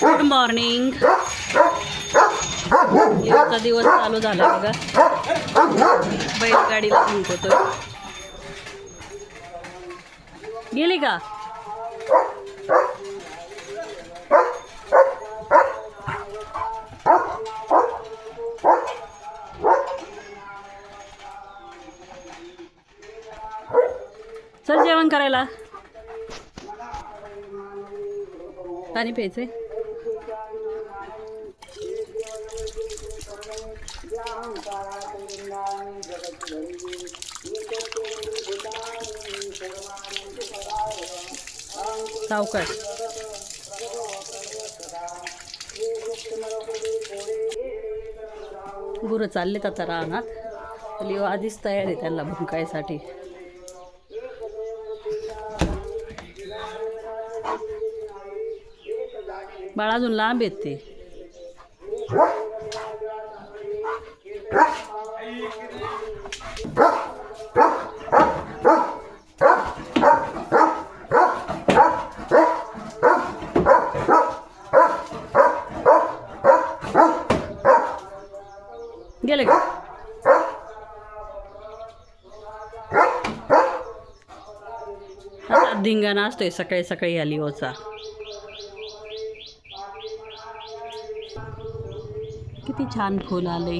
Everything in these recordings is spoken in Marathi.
गुड मॉर्निंग येऊचा दिवस चालू झाला बघा. बैलगाडीला जिंकवतोय गेली का? चल जेवण करायला. पाणी प्यायचंय. सावकाश गुरं चाललेत आता रानात. आधीच तयार आहे त्यांना भुंकायसाठी. बाळा अजून लांब आहेत ते गेले का? आता धिंगाणा असतोय सकाळी सकाळी आली ओचा. किती छान फुल आले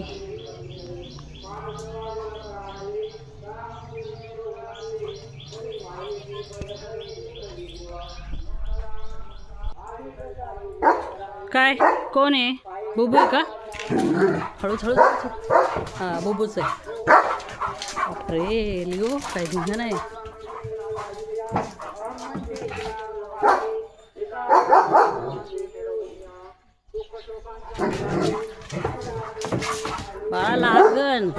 काय? कोण आहे? बुबू आहे का? हळूच हळूच. हा बुबूच आहे. अरे लिओ काय नाही. आहे बाळा लागन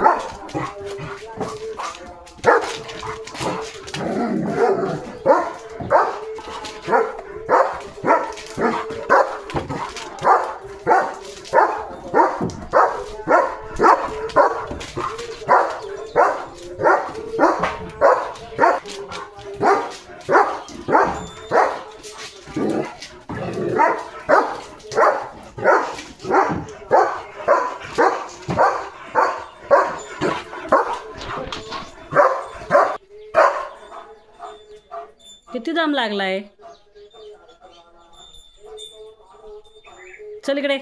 किती दाम लागलाय. चल इकडे.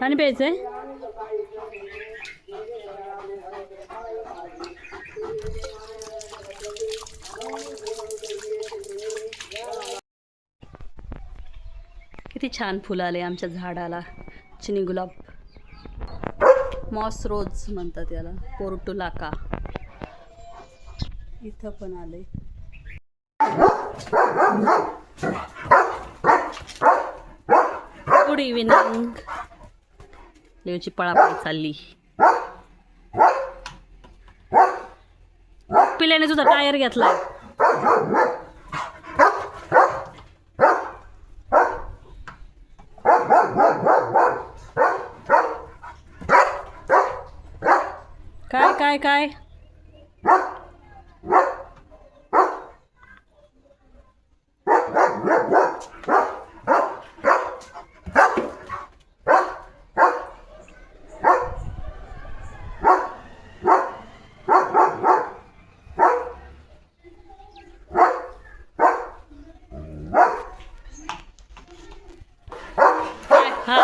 पाणी प्यायचंय? किती छान फुलं आले आमच्या झाडाला. चिनी गुलाब. मॉस रोज म्हणतात याला पोर्टुलाका. इथं पण आले गुड इव्हिनिंग लेवची पळापळी चालली. पिल्याने तुझा टायर घेतला काय काय काय काय? हा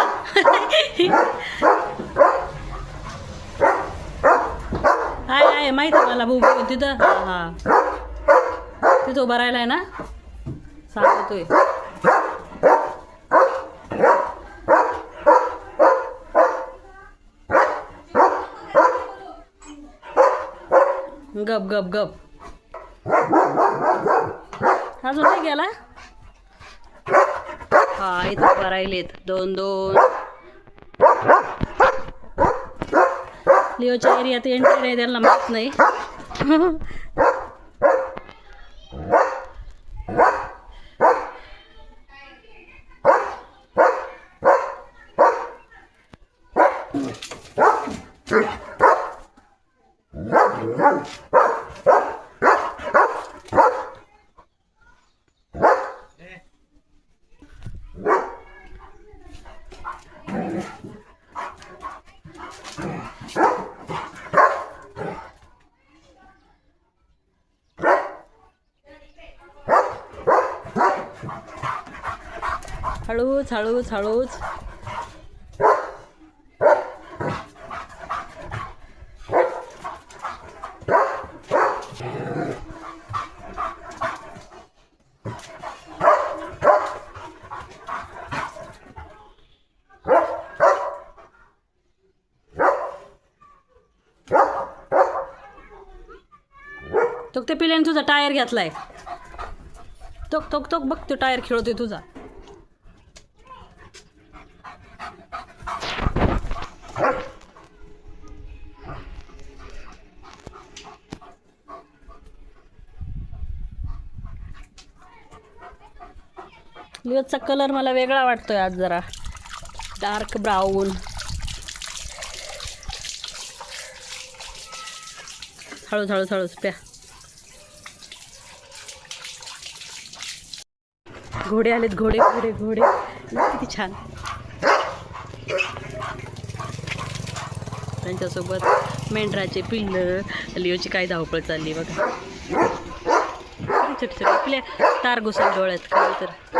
आहे आहे माहिती आहे मला भाऊ तिथं हा. तिथं उभा राहिलाय ना? सांगतोय. गप गप गप. अजून नाही गेला? हा इथं उभा राहिलेत. दोन दोन. लिओच्या एरियात एंट्री नाही त्यांना हळूच हळूच हळूच. तो ते पिल्याने तुझा टायर घेतलाय. तोक तोक तोक बघ तो टायर खेळतोय तुझा. लिओचा कलर मला वेगळा वाटतोय आज जरा. डार्क ब्राऊन हळूच हळूच हळूच प्या घोडे आलेत घोडे घोडे घोडे. किती छान. त्यांच्यासोबत मेंढराचे पिल्ल लिओची काय धावपळ चालली बघा. छोटे छोटे आपल्या तार घुसून डोळ्यात काय तर.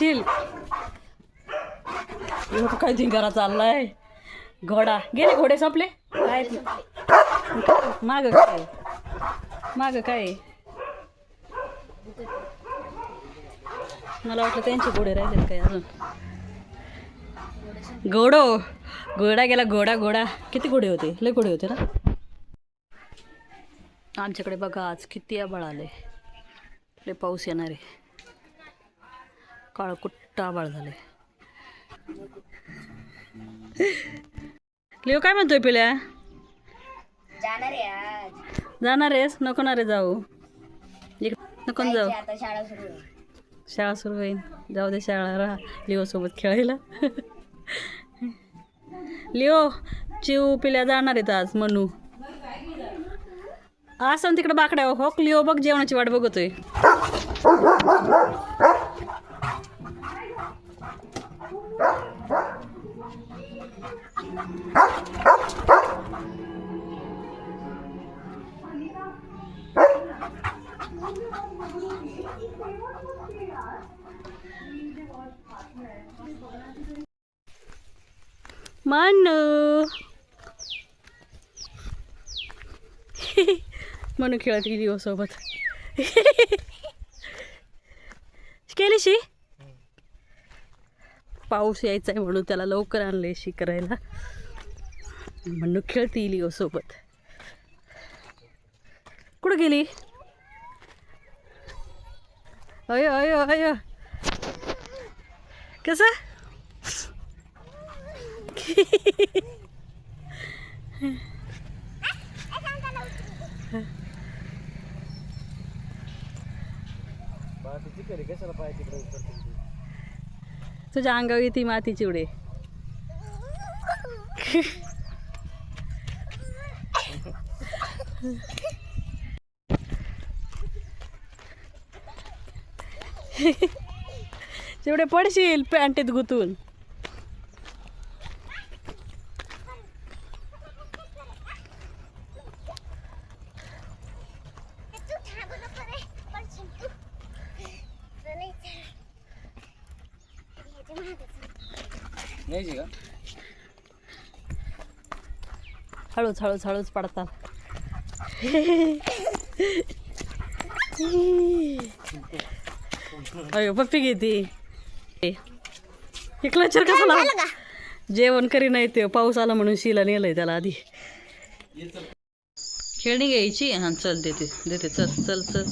येशील काय झिंगारा चाललाय? घोडा. गेले घोडे संपले. काय माग काय? माग काय? मला वाटलं त्यांचे घोडे राहिले काय अजून. घोडो. घोडा गेला घोडा घोडा. किती घोडे होते? लय घोडे होते ना? आमच्याकडे बघा आज किती आबाळ आले लय पाऊस येणार आहे. काळकुट्ट आबाळ झाले लिओ काय म्हणतोय पिल्या? जाणार आहेस? नको ना रे जाऊ. नको ना जाऊ. शाळा सुरू आहे. शाळा सुरू होईल. जाऊ दे शाळा राहा. लिओ सोबत खेळायला. लिओ चिव पिल्या जाणार आहेत आज मनू. असं तिकडे बाकड्या हो लिओ बघ जेवणाची वाट बघतोय. मनू. मनू खेळत गेली हो सोबत केलीशी पाऊस यायचा आहे म्हणून त्याला लवकर आणले शी करायला. म्हणून खेळती लिओ सोबत. कुठं गेली? अय अय अय कसं? तुझ्या अंगावर ती मातीची उडे तेवढे पडशील पॅन्टीत गुतून. हळूच हळूच हळूच पडतात. अयो पप्पी घेते हे क्लचर कसं जेवण करी नाही ते पाऊस आला म्हणून शिला नेलंय त्याला आधी. खेळणी घ्यायची हां चल देते देते चल चल चल.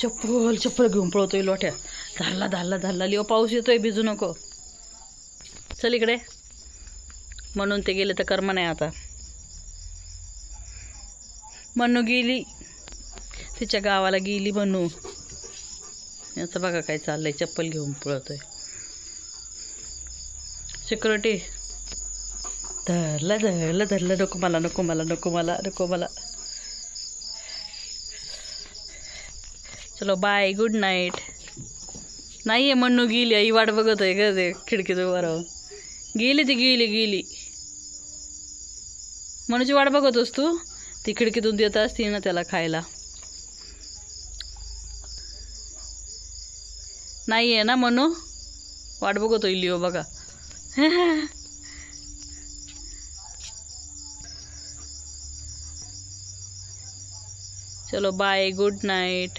चप्पल चप्पल घेऊन पळतोय लोट्या. धारला धारला धारला लिओ पाऊस येतोय भिजू नको. चल इकडे. म्हणून ते गेले तर कर्म नाही आता. म्हणू गेली. तिच्या गावाला गेली म्हणू याचं बघा काय चाललंय चप्पल घेऊन पळतोय. सिक्युरिटी धरलं धरलं धरलं नको मला नको मला नको मला नको मला. चलो बाय गुड नाईट नाही आहे म्हणू गेली आई वाट बघत आहे ग ते खिडकीचं उभं राहून गेली ती गेली गेली. म्हणूची वाट बघतोस तू? ती खिडकीतून देत असती ना त्याला खायला. नाही आहे ना मनू? वाट बघतो इलिओ बघा. चलो बाय गुड नाईट